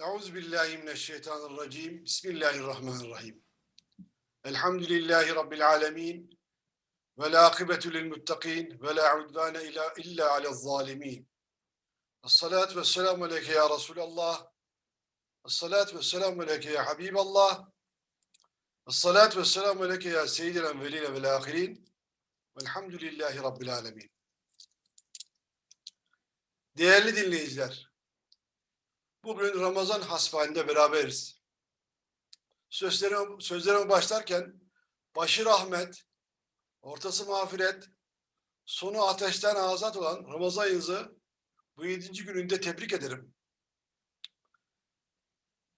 Euzu billahi mineşşeytanirracim. Bismillahirrahmanirrahim. Elhamdülillahi rabbil alamin. Ve la akibetu lil muttaqin ve la udvane illa illa alel zalimin. Essalatu vesselamu aleyke ya Resulallah. Essalatu vesselamu aleyke ya Habiballah. Essalatu vesselamu aleyke ya seyyidil evveline vel ahirin. Velhamdülillahi rabbil alamin. Değerli dinleyiciler, Bugün Ramazan hasbihaliyle beraberiz. Sözlerime, sözlerime başlarken başı rahmet, ortası mağfiret, sonu ateşten azat olan Ramazan ayınızı bu yedinci gününde tebrik ederim.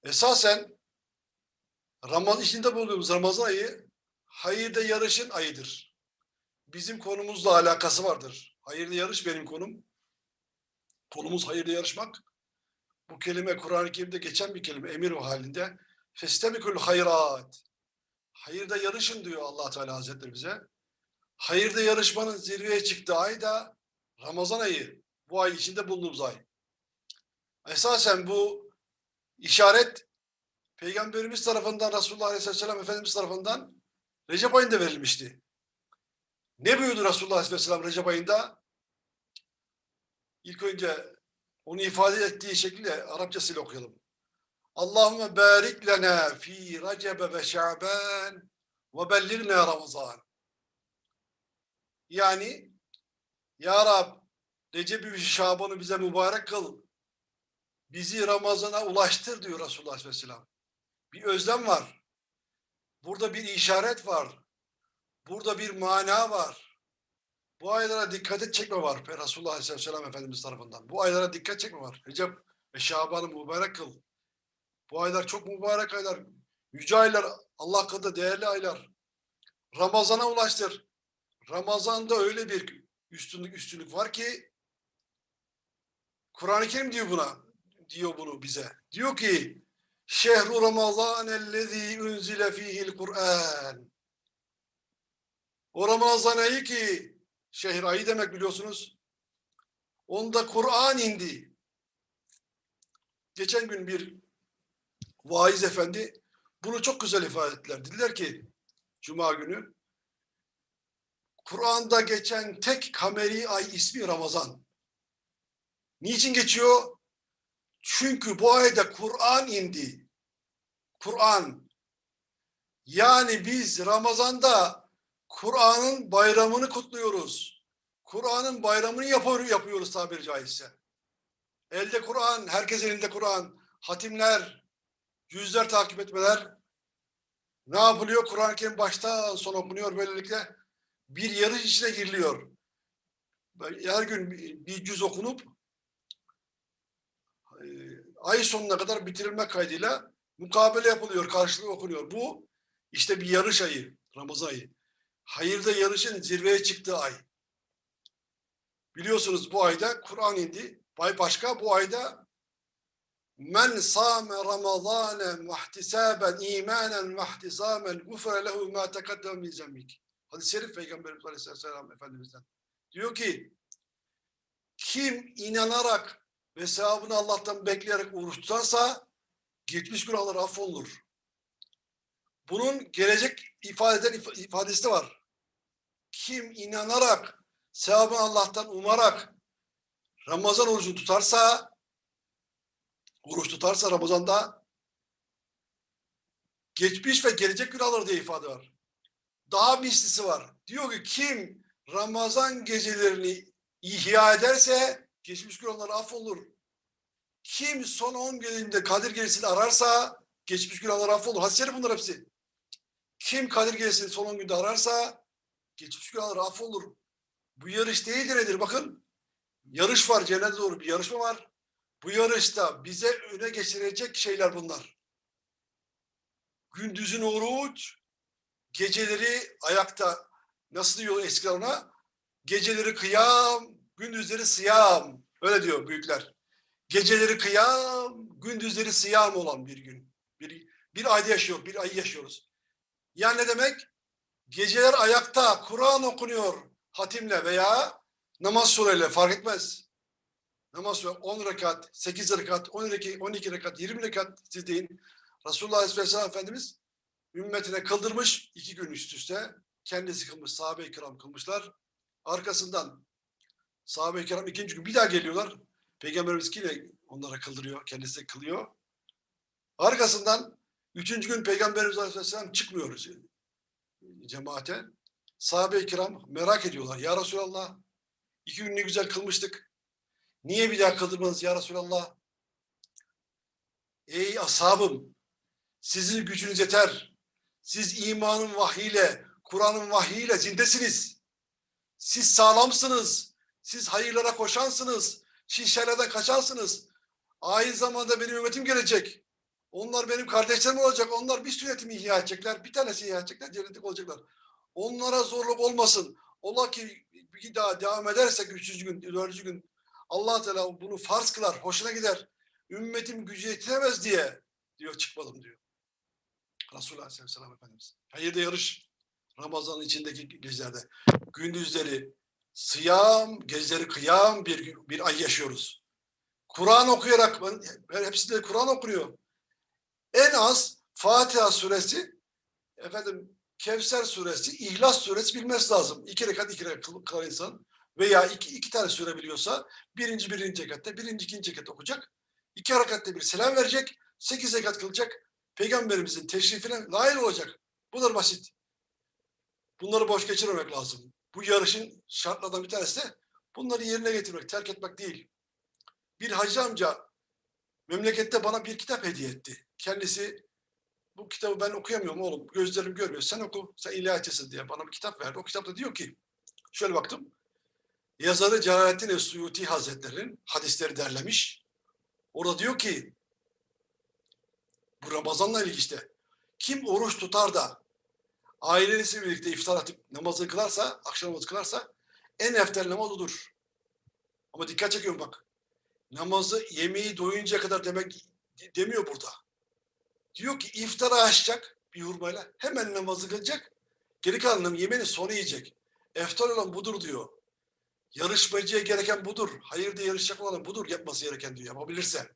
Esasen Ramazan içinde bulunduğumuz Ramazan ayı hayırda yarışın ayıdır. Bizim konumuzla alakası vardır. Hayırda yarış benim konum. Konumuz hayırda yarışmak. Bu kelime Kur'an-ı Kerim'de geçen bir kelime emir halinde. Festemikul hayrat. Hayırda yarışın diyor allah Teala Hazretleri bize. Hayırda yarışmanın zirveye çıktığı ay da Ramazan ayı. Bu ay içinde bulunduğumuz ay. Esasen bu işaret Peygamberimiz tarafından Resulullah Aleyhisselam Efendimiz tarafından Recep ayında verilmişti. Ne buyurdu Resulullah Aleyhisselam Recep ayında? İlk önce onu ifade ettiği şekilde Arapçasıyla okuyalım. Allahümme barik lena fi recebe ve şaban ve belligne ramazan. Yani Ya Rab Recep ve Şaban'ı bize mübarek kıl. Bizi Ramazan'a ulaştır diyor Resulullah Aleyhisselam. Bir özlem var. Burada bir işaret var. Burada bir mana var. Bu aylara dikkat et çekme var Resulullah Aleyhisselam Efendimiz tarafından. Bu aylara dikkat çekme var. Recep ve Şaban'ı mübarek kıl. Bu aylar çok mübarek aylar. Yüce aylar, Allah katında değerli aylar. Ramazan'a ulaştır. Ramazan'da öyle bir üstünlük üstünlük var ki Kur'an-ı Kerim diyor buna, diyor bunu bize. Diyor ki Şehru Ramazan ellezî unzile fihil Kur'an. O Ramazan ayı ki şehir ayı demek biliyorsunuz. Onda Kur'an indi. Geçen gün bir vaiz efendi bunu çok güzel ifade ettiler. Dediler ki Cuma günü Kur'an'da geçen tek kameri ay ismi Ramazan. Niçin geçiyor? Çünkü bu ayda Kur'an indi. Kur'an. Yani biz Ramazan'da Kur'an'ın bayramını kutluyoruz. Kur'an'ın bayramını yapıyor, yapıyoruz tabiri caizse. Elde Kur'an, herkes elinde Kur'an. Hatimler, yüzler takip etmeler. Ne yapılıyor? Kur'an-ı Kerim baştan sona okunuyor böylelikle. Bir yarış içine giriliyor. Her gün bir cüz okunup e, ay sonuna kadar bitirilme kaydıyla mukabele yapılıyor, karşılığı okunuyor. Bu işte bir yarış ayı, Ramazan ayı hayırda yarışın zirveye çıktığı ay. Biliyorsunuz bu ayda Kur'an indi. Bay başka bu ayda Men sâme ramazâne muhtisaben imanen muhtisamen gufre lehu ma tekaddem min zembik. Hadis-i şerif Peygamberimiz Aleyhisselam Efendimiz'den. Diyor ki kim inanarak ve sevabını Allah'tan bekleyerek oruç tutarsa geçmiş günahları affolunur. Bunun gelecek ifade eden ifadesi de var kim inanarak, sevabını Allah'tan umarak Ramazan orucu tutarsa, oruç tutarsa Ramazan'da geçmiş ve gelecek günahları diye ifade var. Daha mislisi var. Diyor ki kim Ramazan gecelerini ihya ederse geçmiş günahları affolur. Kim son 10 gününde Kadir Gecesi'ni ararsa geçmiş günahları affolur. Hadisleri bunlar hepsi. Kim Kadir Gecesi'ni son 10 günde ararsa geçmiş günahları affolur. Bu yarış değildir nedir? Bakın yarış var cennete doğru bir yarışma var. Bu yarışta bize öne geçirecek şeyler bunlar. Gündüzün oruç, geceleri ayakta nasıl diyor eskiler ona? Geceleri kıyam, gündüzleri sıyam. Öyle diyor büyükler. Geceleri kıyam, gündüzleri sıyam olan bir gün. Bir, bir ayda yaşıyor, bir ay yaşıyoruz. Yani ne demek? Geceler ayakta Kur'an okunuyor hatimle veya namaz sureyle fark etmez. namaz var 10 rekat, 8 rekat, 12, 12 rekat, 20 rekat siz deyin. Resulullah Aleyhisselam Efendimiz ümmetine kıldırmış iki gün üst üste. Kendisi kılmış, sahabe-i kiram kılmışlar. Arkasından sahabe-i kiram ikinci gün bir daha geliyorlar. Peygamberimiz yine onlara kıldırıyor, kendisi kılıyor. Arkasından üçüncü gün Peygamberimiz Aleyhisselam çıkmıyoruz cemaate. Sahabe-i kiram merak ediyorlar. Ya Resulallah iki gün ne güzel kılmıştık. Niye bir daha kıldırmadınız ya Resulallah? Ey ashabım sizin gücünüz yeter. Siz imanın vahyiyle, Kur'an'ın vahyiyle zindesiniz. Siz sağlamsınız. Siz hayırlara koşansınız. Siz şerlerden kaçansınız. Aynı zamanda benim ümmetim gelecek. Onlar benim kardeşlerim olacak. Onlar bir sünnetimi ihya edecekler. Bir tanesi ihya edecekler. Cennetlik olacaklar. Onlara zorluk olmasın. Ola ki bir daha devam edersek üçüncü gün, dördüncü gün allah Teala bunu farz kılar. Hoşuna gider. Ümmetim gücü yetiremez diye diyor çıkmadım diyor. Resulullah Aleyhisselam Efendimiz. Hayırda yarış. Ramazan'ın içindeki gecelerde. Gündüzleri sıyam, geceleri kıyam bir, bir ay yaşıyoruz. Kur'an okuyarak, ben, hepsinde Kur'an okunuyor. En az Fatiha suresi, efendim Kevser suresi, İhlas suresi bilmesi lazım. İki rekat iki rekat kıl- kılan insan veya iki, iki tane sure biliyorsa birinci birinci rekatta, birinci ikinci rekatta okuyacak. İki rekatta bir selam verecek, sekiz rekat kılacak. Peygamberimizin teşrifine nail olacak. Bunlar basit. Bunları boş geçirmemek lazım. Bu yarışın şartlardan bir tanesi de bunları yerine getirmek, terk etmek değil. Bir hacı amca memlekette bana bir kitap hediye etti. Kendisi bu kitabı ben okuyamıyorum oğlum. Gözlerim görmüyor. Sen oku. Sen ilahiyatçısın diye bana bir kitap verdi. O kitapta diyor ki şöyle baktım. Yazarı Celaleddin Suyuti Hazretleri'nin hadisleri derlemiş. Orada diyor ki bu Ramazan'la ilgili işte. Kim oruç tutar da ailesiyle birlikte iftar atıp namazını kılarsa, akşam namazı kılarsa en eftel namaz odur. Ama dikkat çekiyorum bak. Namazı yemeği doyuncaya kadar demek demiyor burada. Diyor ki iftara açacak bir hurmayla hemen namazı kılacak. Geri kalanını yemeğini sonra yiyecek. Eftar olan budur diyor. Yarışmacıya gereken budur. Hayırda yarışacak olan budur yapması gereken diyor. Yapabilirse.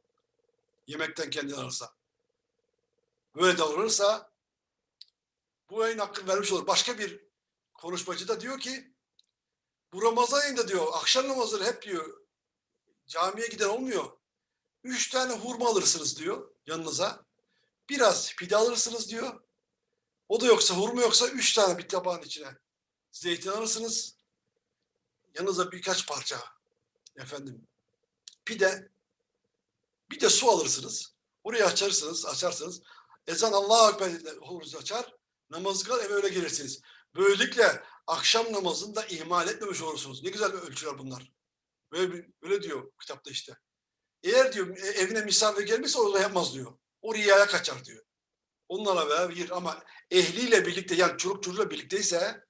Yemekten kendini alırsa. Böyle davranırsa bu ayın hakkını vermiş olur. Başka bir konuşmacı da diyor ki bu Ramazan ayında diyor akşam namazları hep diyor camiye giden olmuyor. Üç tane hurma alırsınız diyor yanınıza. Biraz pide alırsınız diyor. O da yoksa hurma yoksa üç tane bir tabağın içine zeytin alırsınız. Yanınıza birkaç parça efendim pide bir de su alırsınız. Orayı açarsınız, açarsınız. Ezan Allah'a Ekber huruzu açar. Namazı kılar eve öyle gelirsiniz. Böylelikle akşam namazını da ihmal etmemiş olursunuz. Ne güzel ölçüler bunlar. Böyle, böyle diyor kitapta işte. Eğer diyor e- evine misafir gelmişse orada yapmaz diyor. O riyaya kaçar diyor. Onlarla beraber ama ehliyle birlikte yani çoluk çocuğuyla birlikteyse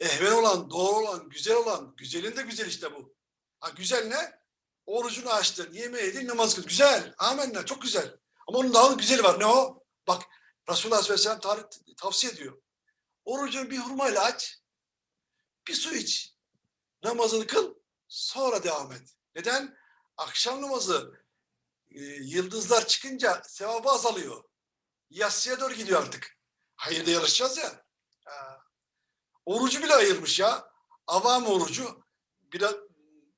ehven olan, doğru olan, güzel olan, güzelin de güzel işte bu. Ha güzel ne? Orucunu açtın, yemeği yedin, namaz kıl. Güzel. Amenna çok güzel. Ama onun daha güzeli var. Ne o? Bak Resulullah Aleyhisselam tar- tavsiye ediyor. Orucunu bir hurmayla aç. Bir su iç. Namazını kıl. Sonra devam et. Neden? Akşam namazı e, yıldızlar çıkınca sevabı azalıyor. Yatsıya doğru gidiyor artık. Hayırda yarışacağız ya. Orucu bile ayırmış ya. Avam orucu. Biraz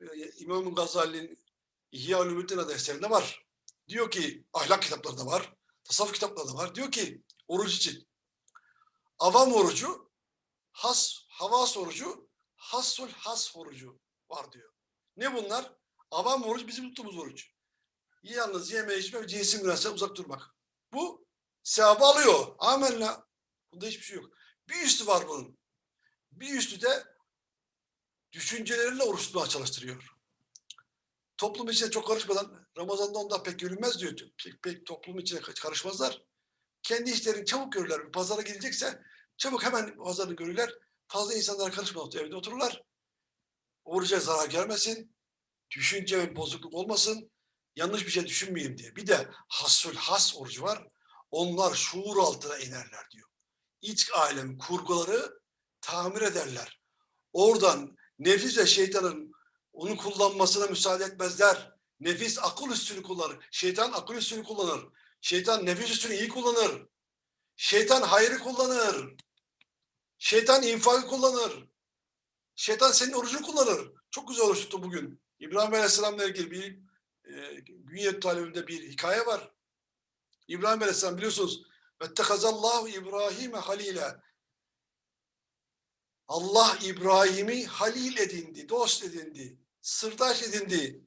e, İmam Gazali'nin İhya Ulumuddin adlı eserinde var. Diyor ki ahlak kitaplarında var. Tasavvuf kitaplarında var. Diyor ki oruç için. Avam orucu, has, havas orucu, hassul has orucu var diyor. Ne bunlar? Avam oruç bizim tuttuğumuz oruç. Yalnız yeme içme ve cinsi münasebet uzak durmak. Bu sevabı alıyor. Amenna. Bunda hiçbir şey yok. Bir üstü var bunun. Bir üstü de düşünceleriyle oruç tutmaya çalıştırıyor. Toplum içine çok karışmadan Ramazan'da ondan pek görünmez diyor. Pek, pek toplum içine karışmazlar. Kendi işlerini çabuk görürler. Bir pazara gidecekse çabuk hemen pazarını görürler. Fazla insanlara karışmadan evde otururlar. Oruca zarar gelmesin. Düşünce bozukluk olmasın. Yanlış bir şey düşünmeyeyim diye. Bir de hasül has orucu var. Onlar şuur altına inerler diyor. İç alem kurguları tamir ederler. Oradan nefis ve şeytanın Onu kullanmasına müsaade etmezler. Nefis akıl üstünü kullanır. Şeytan akıl üstünü kullanır. Şeytan nefis üstünü iyi kullanır. Şeytan hayrı kullanır. Şeytan infakı kullanır. Şeytan senin orucunu kullanır. Çok güzel oruç tuttu bugün. İbrahim Aleyhisselam'la ilgili bir e, Günyet Talibinde bir hikaye var. İbrahim Aleyhisselam biliyorsunuz Vettekazallahu İbrahim'e halile. Allah İbrahim'i halil edindi, dost edindi, sırdaş edindi.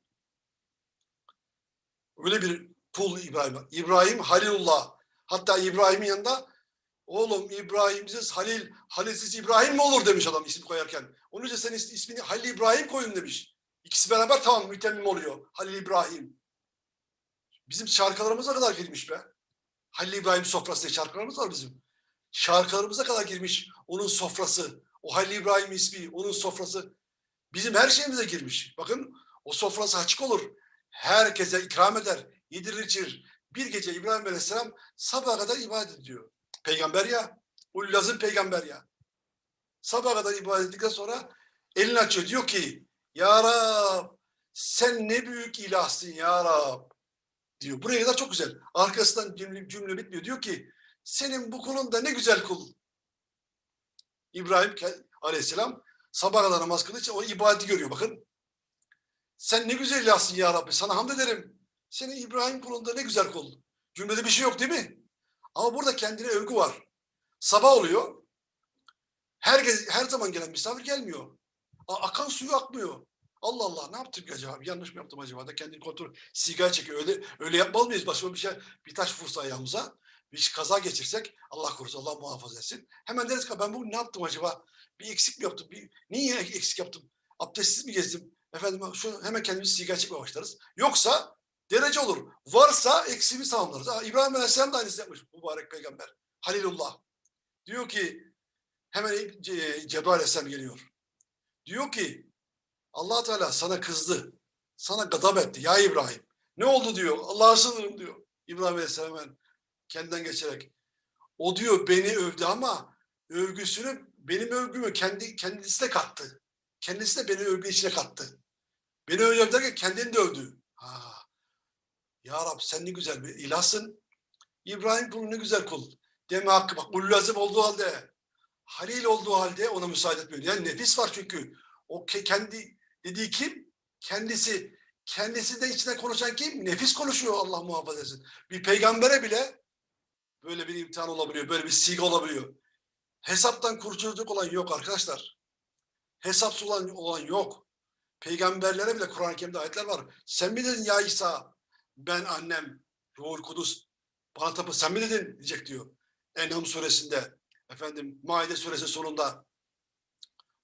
Öyle bir kul İbrahim. İbrahim Halilullah. Hatta İbrahim'in yanında oğlum İbrahim'siz Halil, Halilsiz İbrahim mi olur demiş adam isim koyarken. Onun için sen is- ismini Halil İbrahim koyun demiş. İkisi beraber tamam mütemmim oluyor. Halil İbrahim. Bizim şarkılarımıza kadar girmiş be. Halil İbrahim sofrası diye şarkılarımız var bizim. Şarkılarımıza kadar girmiş onun sofrası. O Halil İbrahim ismi, onun sofrası. Bizim her şeyimize girmiş. Bakın o sofrası açık olur. Herkese ikram eder, yedirir içirir. Bir gece İbrahim Aleyhisselam sabaha kadar ibadet ediyor. Peygamber ya. Ullazın peygamber ya. Sabaha kadar ibadet ettikten sonra elini açıyor. Diyor ki Ya Rab sen ne büyük ilahsın Ya Rab diyor. Buraya kadar çok güzel. Arkasından cümle, cümle bitmiyor. Diyor ki senin bu kulun da ne güzel kul. İbrahim aleyhisselam sabah kadar namaz için o ibadeti görüyor bakın. Sen ne güzel ilahsın ya Rabbi. Sana hamd ederim. Senin İbrahim kulunda ne güzel kul. Cümlede bir şey yok değil mi? Ama burada kendine övgü var. Sabah oluyor. Herkes, her zaman gelen misafir gelmiyor. Akan suyu akmıyor. Allah Allah ne yaptık acaba? Yanlış mı yaptım acaba? Da kendini kontrol sigara çekiyor. Öyle öyle yapmaz mıyız? Başıma bir şey bir taş vursa ayağımıza bir kaza geçirsek Allah korusun Allah muhafaza etsin. Hemen deriz ki ben bugün ne yaptım acaba? Bir eksik mi yaptım? Bir, niye eksik yaptım? Abdestsiz mi gezdim? Efendim şu hemen kendimizi sigara çekmeye başlarız. Yoksa derece olur. Varsa eksiğimi tamamlarız. Ha, İbrahim Aleyhisselam da aynısını yapmış mübarek peygamber. Halilullah. Diyor ki hemen Ce- Cebrail Aleyhisselam geliyor. Diyor ki allah Teala sana kızdı. Sana gadap etti ya İbrahim. Ne oldu diyor. Allah'a sığınırım diyor. İbrahim Aleyhisselam kendinden geçerek. O diyor beni övdü ama övgüsünü benim övgümü kendi kendisi de kattı. Kendisi de beni övgü içine kattı. Beni övdü derken kendini de övdü. Ha. Ya Rab sen ne güzel bir ilahsın. İbrahim kulu ne güzel kul. Deme hakkı bak ullazım olduğu halde halil olduğu halde ona müsaade etmiyor. Yani nefis var çünkü. O ke- kendi dediği kim? Kendisi. Kendisi de içine konuşan kim? Nefis konuşuyor Allah muhafaza etsin. Bir peygambere bile böyle bir imtihan olabiliyor. Böyle bir siga olabiliyor. Hesaptan kurtulacak olan yok arkadaşlar. Hesapsız olan, olan yok. Peygamberlere bile Kur'an-ı Kerim'de ayetler var. Sen mi dedin ya İsa? Ben annem, Ruhul Kudüs bana tapın sen mi dedin diyecek diyor. En'am suresinde. Efendim Maide suresi sonunda.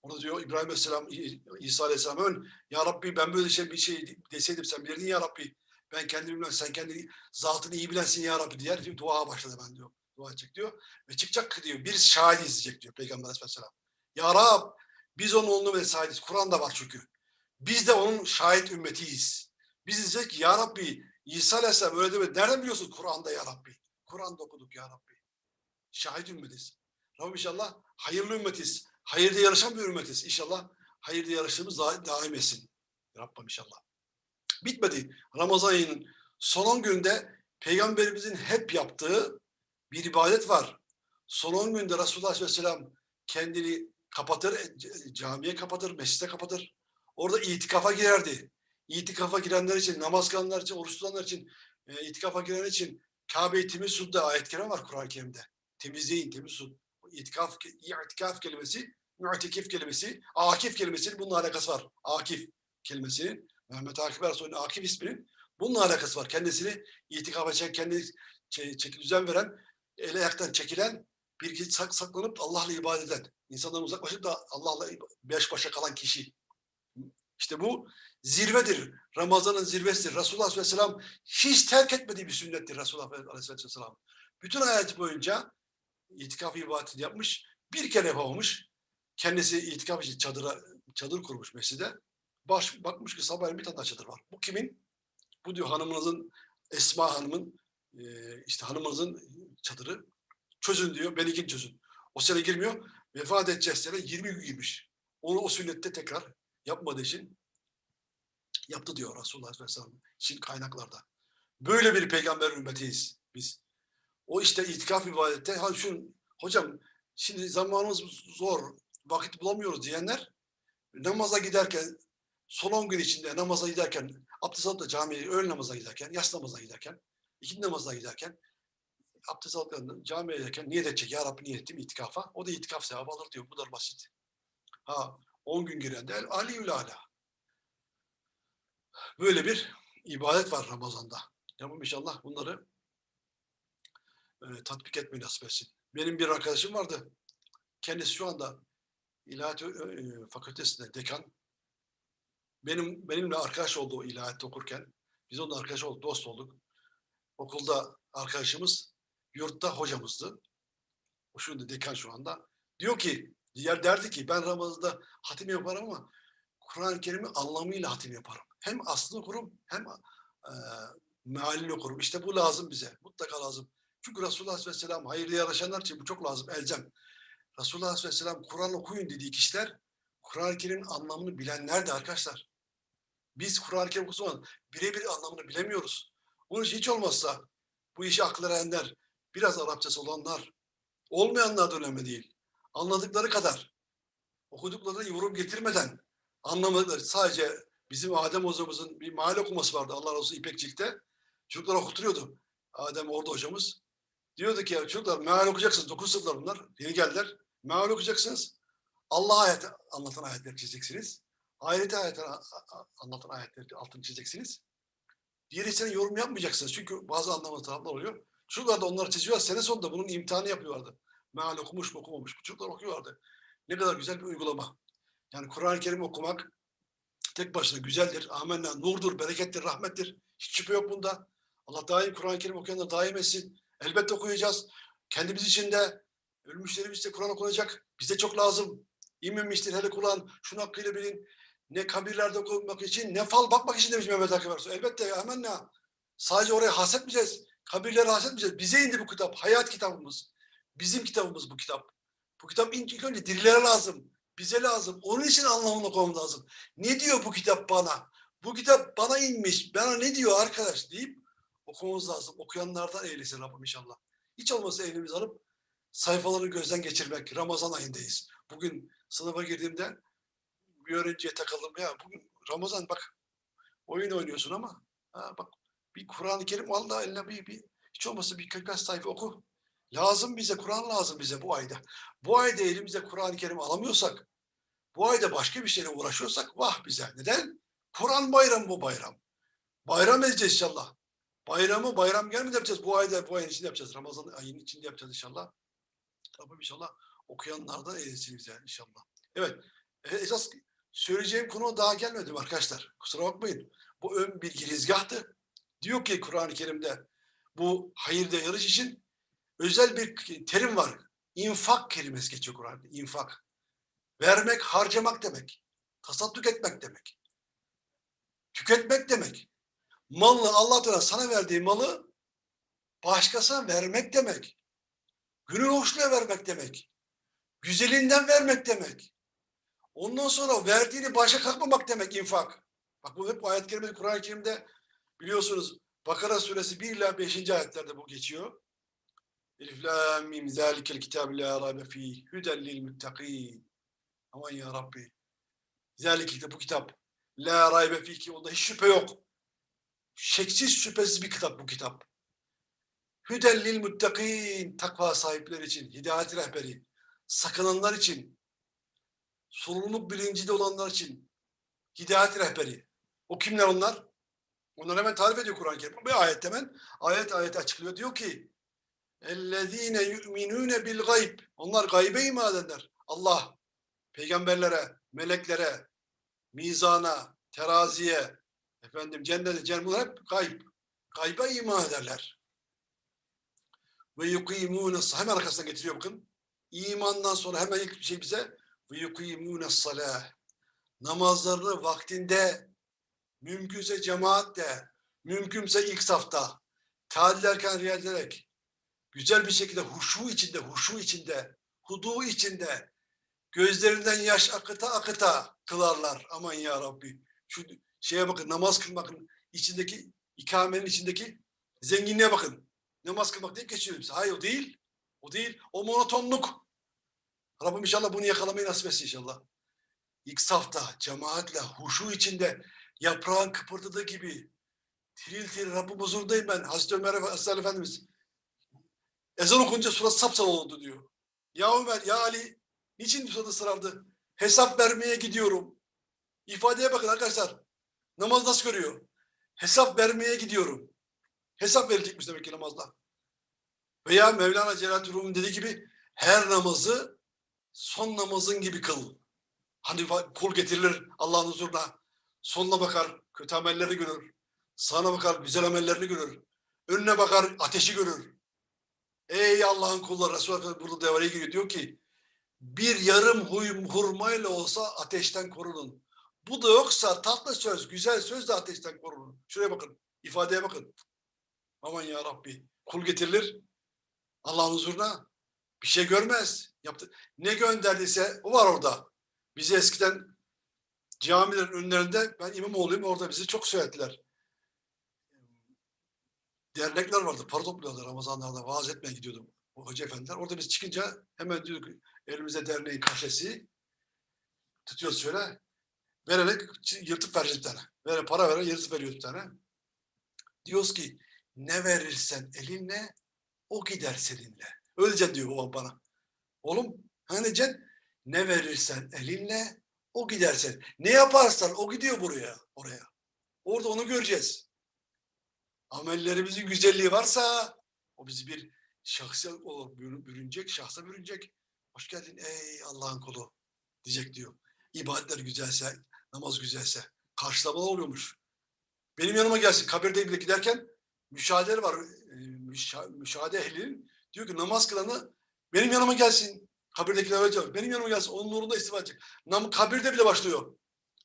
Orada diyor İbrahim Aleyhisselam, İsa Aleyhisselam ön. Ya Rabbi ben böyle şey bir şey deseydim sen bilirdin ya Rabbi. Ben kendimi bilmem sen kendi zatını iyi bilensin ya Rabbi diye diyor, dua başladı ben diyor. Dua edecek diyor. Ve çıkacak diyor. Bir şahit izleyecek diyor Peygamber Aleyhisselam. Ya Rab biz onun oğlunu ve şahidiz. Kur'an'da var çünkü. Biz de onun şahit ümmetiyiz. Biz diyecek ki ya Rabbi İsa Aleyhisselam öyle demedi. Nereden biliyorsun Kur'an'da ya Rabbi? Kur'an'da okuduk ya Rabbi. Şahit ümmetiz. Rabbim inşallah hayırlı ümmetiz. Hayırda yarışan bir ümmetiz. İnşallah hayırda yarıştığımız da, daim etsin. Rabbim inşallah. Bitmedi. Ramazan ayının son 10 günde Peygamberimizin hep yaptığı bir ibadet var. Son 10 günde Resulullah Aleyhisselam kendini kapatır, e, c- camiye kapatır, mescide kapatır. Orada itikafa girerdi. İtikafa girenler için, namaz kılanlar için, oruç tutanlar için, e, itikafa girenler için Kabe-i temiz sudda ayet kerem var Kur'an-ı Kerim'de. Temizleyin, temiz sud. İtikaf, itikaf kelimesi, mü'tekif kelimesi, akif kelimesinin bununla alakası var. Akif kelimesinin, Mehmet Akif Ersoy'un Akif isminin bununla alakası var. Kendisini itikafa çek, kendi çeki düzen veren, el ayaktan çekilen, bir gece sak, saklanıp Allah'la ibadet eden, insandan uzaklaşıp da Allah'la beş başa kalan kişi. İşte bu zirvedir. Ramazan'ın zirvesidir. Resulullah Aleyhisselam hiç terk etmediği bir sünnettir Resulullah Aleyhisselam. Bütün hayatı boyunca itikaf ibadetini yapmış. Bir kere yapamamış. Kendisi itikaf için çadıra, çadır kurmuş mescide. Baş, bakmış ki sabahleyin bir tane çadır var. Bu kimin? Bu diyor hanımınızın, Esma Hanım'ın e, işte hanımınızın çadırı. Çözün diyor. Benimkini çözün. O sene girmiyor. Vefat edeceğiz sene 20 gün girmiş. Onu o sünnette tekrar yapmadığı için Yaptı diyor Resulullah Aleyhisselam için kaynaklarda. Böyle bir peygamber ümmetiyiz biz. O işte itikaf ibadette, ha şun, hocam şimdi zamanımız zor, vakit bulamıyoruz diyenler namaza giderken son 10 gün içinde namaza giderken abdest alıp da camiye öğle namaza giderken, yas namaza giderken, ikindi namazına giderken abdest alıp da camiye giderken niyet edecek. Ya Rabbi niyet ettim itikafa. O da itikaf sevabı alır diyor. Bu kadar basit. Ha 10 gün giren de Aliül Ala. Böyle bir ibadet var Ramazan'da. Tamam inşallah bunları e, tatbik etmeyi nasip etsin. Benim bir arkadaşım vardı. Kendisi şu anda İlahiyat e, Fakültesi'nde dekan. Benim benimle arkadaş oldu ilahiyat okurken. Biz onunla arkadaş olduk, dost olduk. Okulda arkadaşımız, yurtta hocamızdı. O şimdi dekan şu anda. Diyor ki, diğer derdi ki ben Ramazan'da hatim yaparım ama Kur'an-ı Kerim'i anlamıyla hatim yaparım. Hem aslını okurum hem e, mealini okurum. İşte bu lazım bize. Mutlaka lazım. Çünkü Resulullah Aleyhisselam hayırlı yaşayanlar için bu çok lazım. Elzem. Resulullah Aleyhisselam Kur'an okuyun dediği kişiler Kur'an-ı Kerim'in anlamını bilenler de arkadaşlar. Biz Kur'an-ı Kerim okuduğumuz birebir anlamını bilemiyoruz. Onun için hiç olmazsa bu işi akıl erenler, biraz Arapçası olanlar, olmayanlar da önemli değil. Anladıkları kadar, okuduklarına yorum getirmeden anlamadıkları sadece bizim Adem hocamızın bir mahalle okuması vardı Allah razı olsun İpekçik'te. Çocuklar okuturuyordu. Adem orada hocamız. Diyordu ki ya çocuklar meal okuyacaksınız. Dokuz sınıflar bunlar. Yeni geldiler. Meal okuyacaksınız. Allah ayeti anlatan ayetleri çizeceksiniz. Ahireti ayetleri anlatan ayetleri altını çizeceksiniz. Diğerisine yorum yapmayacaksınız. Çünkü bazı anlamalı taraflar oluyor. Çocuklar da onları çiziyor. Sene sonunda bunun imtihanı yapıyorlardı. Meal okumuş mu okumamış mı? Çocuklar okuyorlardı. Ne kadar güzel bir uygulama. Yani Kur'an-ı Kerim okumak tek başına güzeldir. Amenna, nurdur, berekettir, rahmettir. Hiç şüphe yok bunda. Allah daim Kur'an-ı Kerim okuyanlar daim etsin. Elbette okuyacağız. Kendimiz için de, ölmüşlerimiz de Kur'an okunacak. Bize çok lazım. İmmemiştir hele Kur'an. Şunu hakkıyla bilin. Ne kabirlerde okumak için, ne fal bakmak için demiş Mehmet Akif Ersoy. Elbette amenna. Sadece oraya hasetmeyeceğiz. Kabirlere hasetmeyeceğiz. Bize indi bu kitap. Hayat kitabımız. Bizim kitabımız bu kitap. Bu kitap ilk önce dirilere lazım. Bize lazım. Onun için anlamını okumam lazım. Ne diyor bu kitap bana? Bu kitap bana inmiş. Bana ne diyor arkadaş deyip okumamız lazım. Okuyanlardan eylesin Rabbim inşallah. Hiç olmazsa elimizi alıp sayfaları gözden geçirmek. Ramazan ayındayız. Bugün sınıfa girdiğimde bir öğrenciye takıldım. Ya bugün Ramazan bak oyun oynuyorsun ama ha, bak bir Kur'an-ı Kerim al da eline bir, bir hiç olmazsa bir birkaç sayfa oku. Lazım bize, Kur'an lazım bize bu ayda. Bu ayda elimize Kur'an-ı Kerim alamıyorsak, bu ayda başka bir şeyle uğraşıyorsak vah bize. Neden? Kur'an bayramı bu bayram. Bayram edeceğiz inşallah. Bayramı bayram gelmeden yapacağız. Bu ayda bu ayın içinde yapacağız. Ramazan ayının içinde yapacağız inşallah. Rabbim inşallah okuyanlardan eylesin bize inşallah. Evet. e, Esas söyleyeceğim konu daha gelmedi arkadaşlar. Kusura bakmayın. Bu ön bir girizgahtı. Diyor ki Kur'an-ı Kerim'de bu hayırda yarış için özel bir terim var. İnfak kelimesi geçiyor Kur'an'da. İnfak. Vermek, harcamak demek. Tasadduk etmek demek. Tüketmek demek. Malını Allah Teala sana verdiği malı başkasına vermek demek. Gönül hoşluğuna vermek demek. Güzelinden vermek demek. Ondan sonra verdiğini başa kalkmamak demek infak. Bak bu hep ayet-i Kur'an-ı Kerim'de biliyorsunuz Bakara suresi 1 ila 5. ayetlerde bu geçiyor. Elif la mim zalikel kitab la raybe fi huden lil muttaqin. Aman ya Rabbi. Zalik bu kitap. La raybe fi ki onda hiç şüphe yok Şeksiz şüphesiz bir kitap bu kitap. Hüden lil muttaqin takva sahipleri için, hidayet rehberi, sakınanlar için, sorumluluk bilincinde olanlar için hidayet rehberi. O kimler onlar? Onları hemen tarif ediyor Kur'an-ı Kerim. Bir ayet hemen ayet ayet açıklıyor. Diyor ki اَلَّذ۪ينَ يُؤْمِنُونَ بِالْغَيْبِ Onlar gaybe iman edenler. Allah, peygamberlere, meleklere, mizana, teraziye, efendim cennet bunlar hep gayb. Gaybe iman ederler. Ve yukimûne hemen arkasına getiriyor bakın. İmandan sonra hemen ilk bir şey bize ve yukimûne salâh. Namazlarını vaktinde, mümkünse cemaatle, mümkünse ilk safta, tahlil erken riayet ederek, güzel bir şekilde huşu içinde, huşu içinde, hudu içinde, gözlerinden yaş akıta akıta kılarlar. Aman ya Rabbi. Şu şeye bakın namaz kılmakın içindeki ikamenin içindeki zenginliğe bakın. Namaz kılmak deyip geçiyor. Hayır o değil. O değil. O monotonluk. Rabbim inşallah bunu yakalamayı nasip etsin inşallah. İlk safta, cemaatle, huşu içinde, yaprağın kıpırdadığı gibi tiril tiril Rabbim huzurundayım ben. Hazreti Ömer Ali Efendimiz ezan okunca surat sapsarı oldu diyor. Ya Ömer, ya Ali niçin suratı sarardı? Hesap vermeye gidiyorum. İfadeye bakın arkadaşlar. Namaz nasıl görüyor? Hesap vermeye gidiyorum. Hesap verilecekmiş demek ki namazda. Veya Mevlana Celaleddin Rumi dediği gibi her namazı son namazın gibi kıl. Hani kul getirilir Allah'ın huzuruna. Sonuna bakar, kötü amelleri görür. Sağına bakar, güzel amellerini görür. Önüne bakar, ateşi görür. Ey Allah'ın kulları, Resulullah Efendimiz burada devreye giriyor. Diyor ki, bir yarım huyum hurmayla olsa ateşten korunun. Bu da yoksa tatlı söz, güzel söz de ateşten korunun. Şuraya bakın, ifadeye bakın. Aman ya Rabbi, kul getirilir Allah'ın huzuruna. Bir şey görmez. Yaptı. Ne gönderdiyse o var orada. Bizi eskiden camilerin önlerinde ben İmamoğlu'yum orada bizi çok söylediler. Dernekler vardı. Para topluyorlar Ramazanlarda. Vaaz etmeye gidiyordum. O hoca efendiler. Orada biz çıkınca hemen diyorduk elimize derneğin kaşesi tutuyoruz şöyle. Vererek yırtıp vereceğiz bir tane. Vere, para veren yırtıp veriyoruz bir tane. Diyoruz ki ne verirsen elinle o gider seninle. Öylece diyor babam bana. Oğlum hani Cen ne verirsen elinle o gider sen. Ne yaparsan o gidiyor buraya, oraya. Orada onu göreceğiz. Amellerimizin güzelliği varsa o bizi bir şahsa o bürü- bürünecek, şahsa bürünecek. Hoş geldin ey Allah'ın kulu diyecek diyor. İbadetler güzelse, namaz güzelse karşılama oluyormuş. Benim yanıma gelsin. Kabirde bile giderken müşahede var. e, müşa- müşahede ehlinin diyor ki namaz kılanı benim yanıma gelsin. Kabirdekiler öyle diyor. Benim yanıma gelsin. Onun nurunda istifa edecek. Nam kabirde bile başlıyor.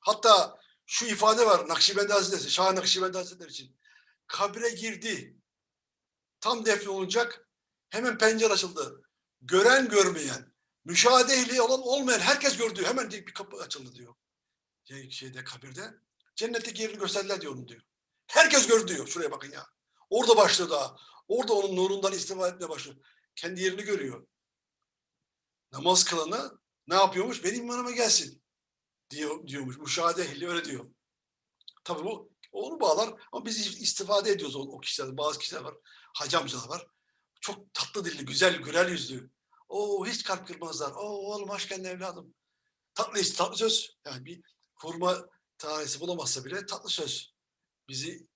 Hatta şu ifade var Nakşibendi Hazretleri, Şah Nakşibendi Hazretleri için. Kabire girdi. Tam defne olacak. Hemen pencere açıldı. Gören görmeyen, müşahede ehli olan olmayan herkes gördü. Hemen bir kapı açıldı diyor. Şey, şeyde kabirde. Cennetteki yerini gösterdiler diyor onu diyor. Herkes gördü diyor. Şuraya bakın ya. Orada başladı daha. Orada onun nurundan istifade etmeye başlıyor. Kendi yerini görüyor. Namaz kılanı ne yapıyormuş? Benim yanıma gelsin diyor, diyormuş. Müşahede ehli öyle diyor. Tabii bu onu bağlar ama biz istifade ediyoruz o, o kişilerden. Bazı kişiler var. Hacı amcalar var. Çok tatlı dilli, güzel, güler yüzlü. O hiç kalp kırmazlar. O oğlum hoş geldin evladım. Tatlı tatlı söz. Yani bir hurma tanesi bulamazsa bile tatlı söz. Bizi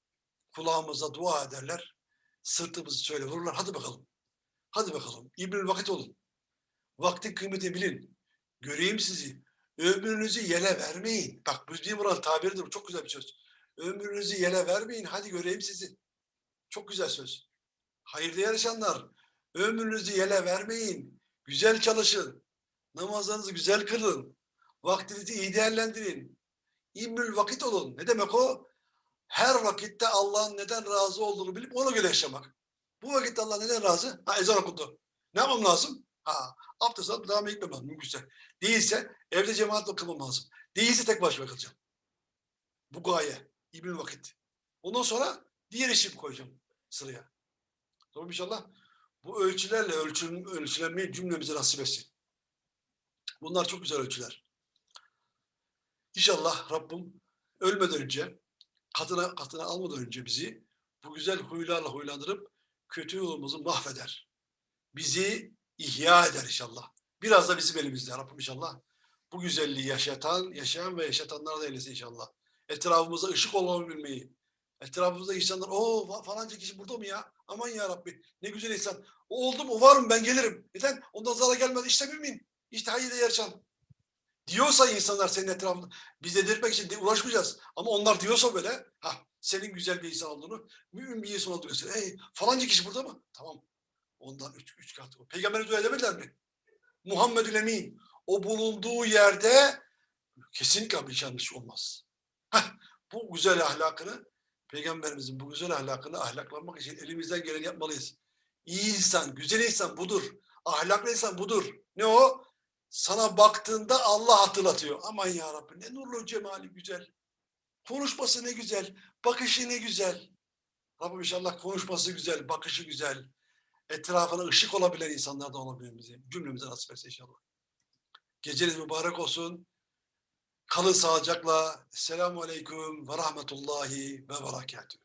kulağımıza dua ederler. Sırtımızı şöyle vururlar. Hadi bakalım. Hadi bakalım. İbnül vakit olun. Vaktin kıymeti bilin. Göreyim sizi. Ömrünüzü yele vermeyin. Bak bir Murat tabiridir. Çok güzel bir söz. Ömrünüzü yele vermeyin. Hadi göreyim sizi. Çok güzel söz. Hayırda yarışanlar. Ömrünüzü yele vermeyin. Güzel çalışın. Namazlarınızı güzel kılın. Vaktinizi iyi değerlendirin. İmmül vakit olun. Ne demek o? Her vakitte Allah'ın neden razı olduğunu bilip ona göre yaşamak. Bu vakitte Allah neden razı? Ha ezan okundu. Ne yapmam lazım? Ha abdest alıp devam etmem lazım mümkünse. Değilse evde cemaatle kılmam lazım. Değilse tek başıma kılacağım. Bu gaye. İbn vakit. Ondan sonra diğer işimi koyacağım sıraya. Tamam inşallah. Bu ölçülerle ölçün, ölçülenmeyi cümlemize nasip etsin. Bunlar çok güzel ölçüler. İnşallah Rabbim ölmeden önce, katına, katına almadan önce bizi bu güzel huylarla huylandırıp kötü yolumuzu mahveder. Bizi ihya eder inşallah. Biraz da bizim elimizde Rabbim inşallah. Bu güzelliği yaşatan, yaşayan ve yaşatanlar da eylesin inşallah. Etrafımıza ışık olabilmeyi. Etrafımızda insanlar, o fa- falanca kişi burada mı ya? Aman ya Rabbi ne güzel insan. O oldu mu var mı ben gelirim. Neden? Ondan zarar gelmez. İşte mümin. İşte hayırda yarışan. Diyorsa insanlar senin etrafında biz dedirtmek için uğraşmayacağız. Ama onlar diyorsa böyle ha senin güzel bir insan olduğunu, mümin bir insan olduğunu gösteriyor. Hey falanca kişi burada mı? Tamam. Ondan üç, üç kat. Peygamberi dua edemediler mi? Muhammedül Emin. O bulunduğu yerde kesinlikle bir yanlış olmaz. Heh, bu güzel ahlakını, Peygamberimizin bu güzel ahlakını ahlaklanmak için elimizden geleni yapmalıyız. İyi insan, güzel insan budur. Ahlaklı insan budur. Ne o? Sana baktığında Allah hatırlatıyor. Aman ya Rabbi ne nurlu cemali güzel. Konuşması ne güzel, bakışı ne güzel. Rabbim inşallah konuşması güzel, bakışı güzel. Etrafına ışık olabilen insanlar da olabilen bize. Cümlemize nasip etsin inşallah. Geceniz mübarek olsun. Kalın sağlıcakla. Selamun Aleyküm ve Rahmetullahi ve Berekatuhu.